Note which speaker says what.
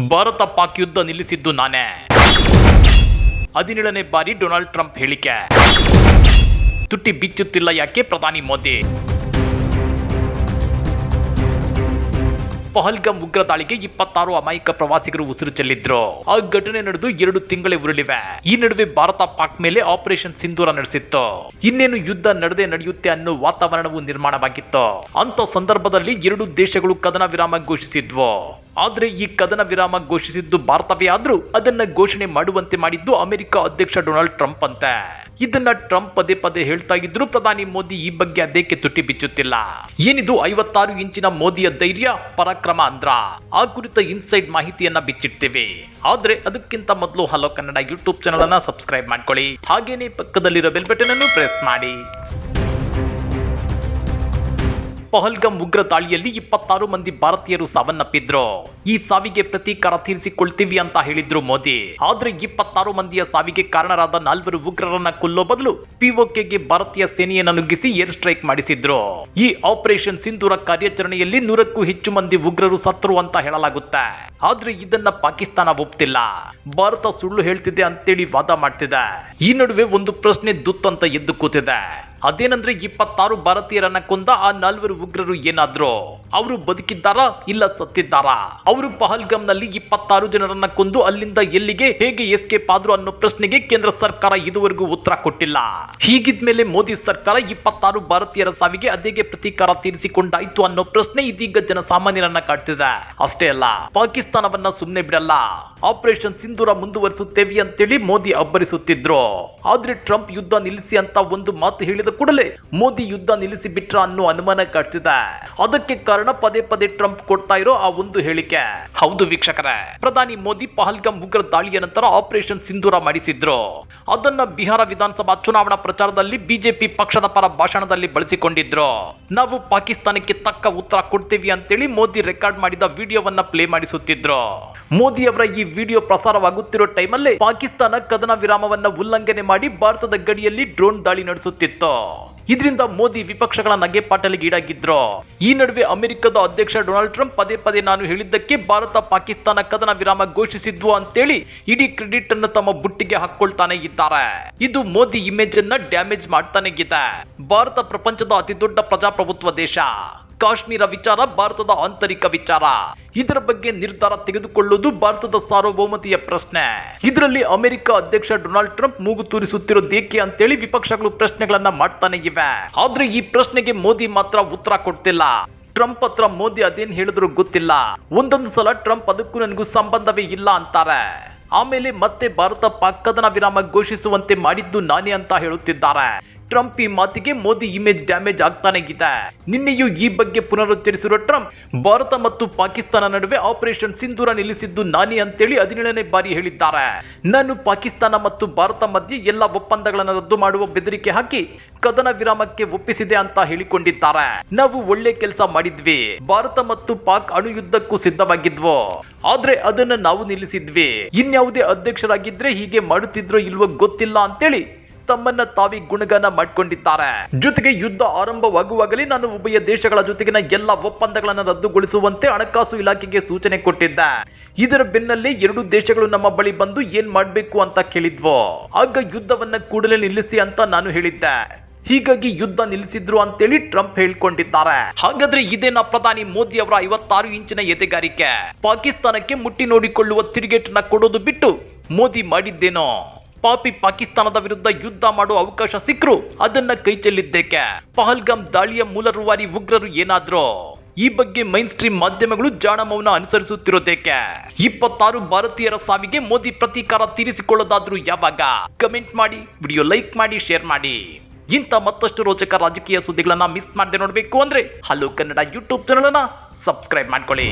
Speaker 1: ಭಾರತ ಪಾಕ್ ಯುದ್ಧ ನಿಲ್ಲಿಸಿದ್ದು ನಾನೇ. ಹದಿನೇಳನೇ ಬಾರಿ ಡೊನಾಲ್ಡ್ ಟ್ರಂಪ್ ಹೇಳಿಕೆ. ತುಟ್ಟಿ ಬಿಚ್ಚುತ್ತಿಲ್ಲ ಯಾಕೆ ಪ್ರಧಾನಿ ಮೋದಿ? ಪಹಲ್ಗಾಮ್ ಉಗ್ರ ದಾಳಿಗೆ ಇಪ್ಪತ್ತಾರು ಅಮಾಯಕ ಪ್ರವಾಸಿಗರು ಉಸಿರು ಚೆಲ್ಲಿದ್ರು. ಆ ಘಟನೆ ನಡೆದು ಎರಡು ತಿಂಗಳೇ ಉರುಳಿವೆ. ಈ ನಡುವೆ ಭಾರತ ಪಾಕ್ ಮೇಲೆ ಆಪರೇಷನ್ ಸಿಂಧೂರ ನಡೆಸಿತ್ತು. ಇನ್ನೇನು ಯುದ್ಧ ನಡೆದೇ ನಡೆಯುತ್ತೆ ಅನ್ನೋ ವಾತಾವರಣವು ನಿರ್ಮಾಣವಾಗಿತ್ತು. ಅಂತ ಸಂದರ್ಭದಲ್ಲಿ ಎರಡು ದೇಶಗಳು ಕದನ ವಿರಾಮ ಘೋಷಿಸಿದ್ವು. ಆದ್ರೆ ಈ ಕದನ ವಿರಾಮ ಘೋಷಿಸಿದ್ದು ಭಾರತವೇ ಆದ್ರೂ ಅದನ್ನ ಘೋಷಣೆ ಮಾಡುವಂತೆ ಮಾಡಿದ್ದು ಅಮೆರಿಕ ಅಧ್ಯಕ್ಷ ಡೊನಾಲ್ಡ್ ಟ್ರಂಪ್ ಅಂತೆ. ಇದನ್ನ ಟ್ರಂಪ್ ಪದೇ ಪದೇ ಹೇಳ್ತಾ ಇದ್ರು, ಪ್ರಧಾನಿ ಮೋದಿ ಈ ಬಗ್ಗೆ ಅದೇಕೆ ತುಟಿ ಬಿಚ್ಚುತ್ತಿಲ್ಲ? ಏನಿದು ಐವತ್ತಾರು ಇಂಚಿನ ಮೋದಿಯ ಧೈರ್ಯ, ಪರಾಕ್ರಮ ಅಂದ್ರ? ಆ ಕುರಿತ ಇನ್ಸೈಡ್ ಮಾಹಿತಿಯನ್ನ ಬಿಚ್ಚಿಡ್ತೇವೆ. ಆದ್ರೆ ಅದಕ್ಕಿಂತ ಮೊದಲು ಹಲೋ ಕನ್ನಡ ಯೂಟ್ಯೂಬ್ ಚಾನಲ್ ಅನ್ನ ಸಬ್ಸ್ಕ್ರೈಬ್ ಮಾಡ್ಕೊಳ್ಳಿ. ಹಾಗೇನೆ ಪಕ್ಕದಲ್ಲಿರೋ ಬೆಲ್ ಬಟನ್ ಅನ್ನು ಪ್ರೆಸ್ ಮಾಡಿ. ಪಹಲ್ಗಾಮ್ ಉಗ್ರ ದಾಳಿಯಲ್ಲಿ ಇಪ್ಪತ್ತಾರು ಮಂದಿ ಭಾರತೀಯರು ಸಾವನ್ನಪ್ಪಿದ್ರು. ಈ ಸಾವಿಗೆ ಪ್ರತೀಕಾರ ತೀರಿಸಿಕೊಳ್ತೀವಿ ಅಂತ ಹೇಳಿದ್ರು ಮೋದಿ. ಆದ್ರೆ ಇಪ್ಪತ್ತಾರು ಮಂದಿಯ ಸಾವಿಗೆ ಕಾರಣರಾದ ನಾಲ್ವರು ಉಗ್ರರನ್ನ ಕೊಲ್ಲೋ ಬದಲು ಪಿಒಕೆಗೆ ಭಾರತೀಯ ಸೇನೆಯನ್ನ ನುಗ್ಗಿಸಿ ಏರ್ ಸ್ಟ್ರೈಕ್ ಮಾಡಿಸಿದ್ರು. ಈ ಆಪರೇಷನ್ ಸಿಂಧೂರ ಕಾರ್ಯಾಚರಣೆಯಲ್ಲಿ ನೂರಕ್ಕೂ ಹೆಚ್ಚು ಮಂದಿ ಉಗ್ರರು ಸತ್ರು ಅಂತ ಹೇಳಲಾಗುತ್ತೆ. ಆದ್ರೆ ಇದನ್ನ ಪಾಕಿಸ್ತಾನ ಒಪ್ತಿಲ್ಲ. ಭಾರತ ಸುಳ್ಳು ಹೇಳ್ತಿದೆ ಅಂತೇಳಿ ವಾದ ಮಾಡ್ತಿದೆ. ಈ ನಡುವೆ ಒಂದು ಪ್ರಶ್ನೆ ದುತ್ತಂತ ಎದ್ದು ಕೂತಿದೆ. ಅದೇನಂದ್ರೆ ಇಪ್ಪತ್ತಾರು ಭಾರತೀಯರನ್ನ ಕೊಂದ ಆ ನಾಲ್ವರು ಉಗ್ರರು ಏನಾದ್ರು? ಅವರು ಬದುಕಿದ್ದಾರಾ ಇಲ್ಲ ಸತ್ತಿದ್ದಾರಾ? ಅವರು ಪಹಲ್ಗಾಮ್ನಲ್ಲಿ ಇಪ್ಪತ್ತಾರು ಜನರನ್ನ ಕೊಂದು ಅಲ್ಲಿಂದ ಎಲ್ಲಿಗೆ ಹೇಗೆ ಎಸ್ಕೇಪ್ ಆದ್ರು ಅನ್ನೋ ಪ್ರಶ್ನೆಗೆ ಕೇಂದ್ರ ಸರ್ಕಾರ ಇದುವರೆಗೂ ಉತ್ತರ ಕೊಟ್ಟಿಲ್ಲ. ಹೀಗಿದ್ಮೇಲೆ ಮೋದಿ ಸರ್ಕಾರ ಇಪ್ಪತ್ತಾರು ಭಾರತೀಯರ ಸಾವಿಗೆ ಅದೇಗೆ ಪ್ರತೀಕಾರ ತೀರಿಸಿಕೊಂಡಾಯ್ತು ಅನ್ನೋ ಪ್ರಶ್ನೆ ಇದೀಗ ಜನಸಾಮಾನ್ಯರನ್ನ ಕಾಡ್ತಿದೆ. ಅಷ್ಟೇ ಅಲ್ಲ, ಪಾಕಿಸ್ತಾನವನ್ನ ಸುಮ್ಮನೆ ಬಿಡಲ್ಲ. ಆಪರೇಷನ್ ಸಿಂಧೂರ ಮುಂದುವರಿಸುತ್ತೇವೆ ಅಂತೇಳಿ ಮೋದಿ ಅಬ್ಬರಿಸುತ್ತಿದ್ರು. ಆದ್ರೆ ಟ್ರಂಪ್ ಯುದ್ಧ ನಿಲ್ಲಿಸಿ ಅಂತ ಒಂದು ಮಾತು ಹೇಳಿದ ಕೂಡಲೇ ಮೋದಿ ಯುದ್ಧ ನಿಲ್ಲಿಸಿ ಬಿಟ್ರ ಅನ್ನೋ ಅನುಮಾನ ಕಾಡ್ತಿದೆ. ಅದಕ್ಕೆ ಕಾರಣ ಪದೇ ಪದೇ ಟ್ರಂಪ್ ಕೊಡ್ತಾ ಇರೋ ಆ ಒಂದು ಹೇಳಿಕೆ. ಹೌದು ವೀಕ್ಷಕರೇ, ಪ್ರಧಾನಿ ಮೋದಿ ಪಹಲ್ಗಂ ಉಗ್ರ ದಾಳಿಯ ನಂತರ ಆಪರೇಷನ್ ಸಿಂಧೂರ ಮಾಡಿಸಿದ್ರು. ಅದನ್ನ ಬಿಹಾರ ವಿಧಾನಸಭಾ ಚುನಾವಣಾ ಪ್ರಚಾರದಲ್ಲಿ ಬಿಜೆಪಿ ಪಕ್ಷದ ಪರ ಭಾಷಣದಲ್ಲಿ ಬಳಸಿಕೊಂಡಿದ್ರು. ನಾವು ಪಾಕಿಸ್ತಾನಕ್ಕೆ ತಕ್ಕ ಉತ್ತರ ಕೊಡ್ತೀವಿ ಅಂತೇಳಿ ಮೋದಿ ರೆಕಾರ್ಡ್ ಮಾಡಿದ ವಿಡಿಯೋವನ್ನ ಪ್ಲೇ ಮಾಡಿಸುತ್ತಿದ್ರು. ಮೋದಿ ಅವರ ಈ ವಿಡಿಯೋ ಪ್ರಸಾರವಾಗುತ್ತಿರೋ ಟೈಮಲ್ಲಿ ಪಾಕಿಸ್ತಾನ ಕದನ ವಿರಾಮವನ್ನ ಉಲ್ಲಂಘನೆ ಮಾಡಿ ಭಾರತದ ಗಡಿಯಲ್ಲಿ ಡ್ರೋನ್ ದಾಳಿ ನಡೆಸುತ್ತಿತ್ತು. ಇದರಿಂದ ಮೋದಿ ವಿಪಕ್ಷಗಳ ನಗೆಪಾಟಲಿಗೆ ಈಡಾಗಿದ್ರು. ಈ ನಡುವೆ ಅಮೆರಿಕದ ಅಧ್ಯಕ್ಷ ಡೊನಾಲ್ಡ್ ಟ್ರಂಪ್ ಪದೇ ಪದೇ ನಾನು ಹೇಳಿದ್ದಕ್ಕೆ ಭಾರತ ಪಾಕಿಸ್ತಾನ ಕದನ ವಿರಾಮ ಘೋಷಿಸಿದ್ವು ಅಂತೇಳಿ ಇಡೀ ಕ್ರೆಡಿಟ್ ಅನ್ನು ತಮ್ಮ ಬುಟ್ಟಿಗೆ ಹಾಕೊಳ್ತಾನೆ ಇದ್ದಾರೆ. ಇದು ಮೋದಿ ಇಮೇಜ್ ಅನ್ನ ಡ್ಯಾಮೇಜ್ ಮಾಡ್ತಾನೆ ಇದೆ. ಭಾರತ ಪ್ರಪಂಚದ ಅತಿ ದೊಡ್ಡ ಪ್ರಜಾಪ್ರಭುತ್ವ ದೇಶ. ಕಾಶ್ಮೀರ ವಿಚಾರ, ಭಾರತದ ಆಂತರಿಕ ವಿಚಾರ. ಇದರ ಬಗ್ಗೆ ನಿರ್ಧಾರ ತೆಗೆದುಕೊಳ್ಳುವುದು ಭಾರತದ ಸಾರ್ವಭೌಮತೆಯ ಪ್ರಶ್ನೆ. ಇದರಲ್ಲಿ ಅಮೆರಿಕ ಅಧ್ಯಕ್ಷ ಡೊನಾಲ್ಡ್ ಟ್ರಂಪ್ ಮೂಗು ತೂರಿಸುತ್ತಿರೋದೇಕೆ ಅಂತೇಳಿ ವಿಪಕ್ಷಗಳು ಪ್ರಶ್ನೆಗಳನ್ನ ಮಾಡ್ತಾನೆ ಇವೆ. ಆದ್ರೆ ಈ ಪ್ರಶ್ನೆಗೆ ಮೋದಿ ಮಾತ್ರ ಉತ್ತರ ಕೊಡ್ತಿಲ್ಲ. ಟ್ರಂಪ್ ಹತ್ರ ಮೋದಿ ಅದೇನ್ ಹೇಳಿದ್ರು ಗೊತ್ತಿಲ್ಲ. ಒಂದೊಂದು ಸಲ ಟ್ರಂಪ್ ಅದಕ್ಕೂ ನನಗೂ ಸಂಬಂಧವೇ ಇಲ್ಲ ಅಂತಾರೆ. ಆಮೇಲೆ ಮತ್ತೆ ಭಾರತ ಪಾಕ್ ಕದನ ವಿರಾಮ ಘೋಷಿಸುವಂತೆ ಮಾಡಿದ್ದು ನಾನೇ ಅಂತ ಹೇಳುತ್ತಿದ್ದಾರೆ. ಟ್ರಂಪ್ ಈ ಮಾತಿಗೆ ಮೋದಿ ಇಮೇಜ್ ಡ್ಯಾಮೇಜ್ ಆಗ್ತಾನೆ ಗೀತಾ. ನಿನ್ನೆಯೂ ಈ ಬಗ್ಗೆ ಪುನರುಚ್ಚರಿಸಿರುವ ಟ್ರಂಪ್, ಭಾರತ ಮತ್ತು ಪಾಕಿಸ್ತಾನ ನಡುವೆ ಆಪರೇಷನ್ ಸಿಂಧೂರ ನಿಲ್ಲಿಸಿದ್ದು ನಾನೇ ಅಂತೇಳಿ ಹದಿನೇಳನೇ ಬಾರಿ ಹೇಳಿದ್ದಾರೆ. ನಾನು ಪಾಕಿಸ್ತಾನ ಮತ್ತು ಭಾರತ ಮಧ್ಯೆ ಎಲ್ಲ ಒಪ್ಪಂದಗಳನ್ನು ರದ್ದು ಮಾಡುವ ಬೆದರಿಕೆ ಹಾಕಿ ಕದನ ವಿರಾಮಕ್ಕೆ ಒಪ್ಪಿಸಿದೆ ಅಂತ ಹೇಳಿಕೊಂಡಿದ್ದಾರೆ. ನಾವು ಒಳ್ಳೆ ಕೆಲಸ ಮಾಡಿದ್ವಿ. ಭಾರತ ಮತ್ತು ಪಾಕ್ ಅಣು ಯುದ್ಧಕ್ಕೂ ಸಿದ್ಧವಾಗಿದ್ವು. ಆದ್ರೆ ಅದನ್ನ ನಾವು ನಿಲ್ಲಿಸಿದ್ವಿ. ಇನ್ಯಾವುದೇ ಅಧ್ಯಕ್ಷರಾಗಿದ್ರೆ ಹೀಗೆ ಮಾಡುತ್ತಿದ್ರೋ ಇಲ್ವೋ ಗೊತ್ತಿಲ್ಲ ಅಂತೇಳಿ ತಮ್ಮನ್ನ ತಾವಿ ಗುಣಗಾನ ಮಾಡಿಕೊಂಡಿದ್ದಾರೆ. ಜೊತೆಗೆ ಯುದ್ಧ ಆರಂಭವಾಗುವಾಗಲೇ ನಾನು ಉಭಯ ದೇಶಗಳ ಜೊತೆಗಿನ ಎಲ್ಲ ಒಪ್ಪಂದಗಳನ್ನು ರದ್ದುಗೊಳಿಸುವಂತೆ ಹಣಕಾಸು ಇಲಾಖೆಗೆ ಸೂಚನೆ ಕೊಟ್ಟಿದ್ದೆ. ಇದರ ಬೆನ್ನಲ್ಲೇ ಎರಡು ದೇಶಗಳು ನಮ್ಮ ಬಳಿ ಬಂದು ಏನ್ ಮಾಡ್ಬೇಕು ಅಂತ ಕೇಳಿದ್ವು. ಆಗ ಯುದ್ಧವನ್ನ ಕೂಡಲೇ ನಿಲ್ಲಿಸಿ ಅಂತ ನಾನು ಹೇಳಿದ್ದೆ. ಹೀಗಾಗಿ ಯುದ್ಧ ನಿಲ್ಲಿಸಿದ್ರು ಅಂತೇಳಿ ಟ್ರಂಪ್ ಹೇಳ್ಕೊಂಡಿದ್ದಾರೆ. ಹಾಗಾದ್ರೆ ಇದೇನ ಪ್ರಧಾನಿ ಮೋದಿ ಅವರ ಐವತ್ತಾರು ಇಂಚಿನ ಎದೆಗಾರಿಕೆ? ಪಾಕಿಸ್ತಾನಕ್ಕೆ ಮುಟ್ಟಿ ನೋಡಿಕೊಳ್ಳುವ ತಿರುಗೇಟನ್ನ ಕೊಡೋದು ಬಿಟ್ಟು ಮೋದಿ ಮಾಡಿದ್ದೇನೋ? ಪಾಪಿ ಪಾಕಿಸ್ತಾನದ ವಿರುದ್ಧ ಯುದ್ಧ ಮಾಡುವ ಅವಕಾಶ ಸಿಕ್ಕರು ಅದನ್ನ ಕೈ ಚೆಲ್ಲಿದ್ದೇಕೆ? ಪಹಲ್ಗಾಮ್ ದಾಳಿಯ ಮೂಲ ರೂವಾರಿ ಉಗ್ರರು ಏನಾದ್ರು? ಈ ಬಗ್ಗೆ ಮೈನ್ ಸ್ಟ್ರೀಮ್ ಮಾಧ್ಯಮಗಳು ಜಾಣ ಮೌನ ಅನುಸರಿಸುತ್ತಿರೋದೇಕೆ? ಇಪ್ಪತ್ತಾರು ಭಾರತೀಯರ ಸಾವಿಗೆ ಮೋದಿ ಪ್ರತೀಕಾರ ತೀರಿಸಿಕೊಳ್ಳೋದಾದ್ರೂ ಯಾವಾಗ? ಕಮೆಂಟ್ ಮಾಡಿ, ವಿಡಿಯೋ ಲೈಕ್ ಮಾಡಿ, ಶೇರ್ ಮಾಡಿ. ಇಂಥ ಮತ್ತಷ್ಟು ರೋಚಕ ರಾಜಕೀಯ ಸುದ್ದಿಗಳನ್ನ ಮಿಸ್ ಮಾಡದೆ ನೋಡಬೇಕು ಅಂದ್ರೆ ಹಲೋ ಕನ್ನಡ ಯೂಟ್ಯೂಬ್ ಚಾನಲ್ ಅನ್ನ ಸಬ್ಸ್ಕ್ರೈಬ್ ಮಾಡ್ಕೊಳ್ಳಿ.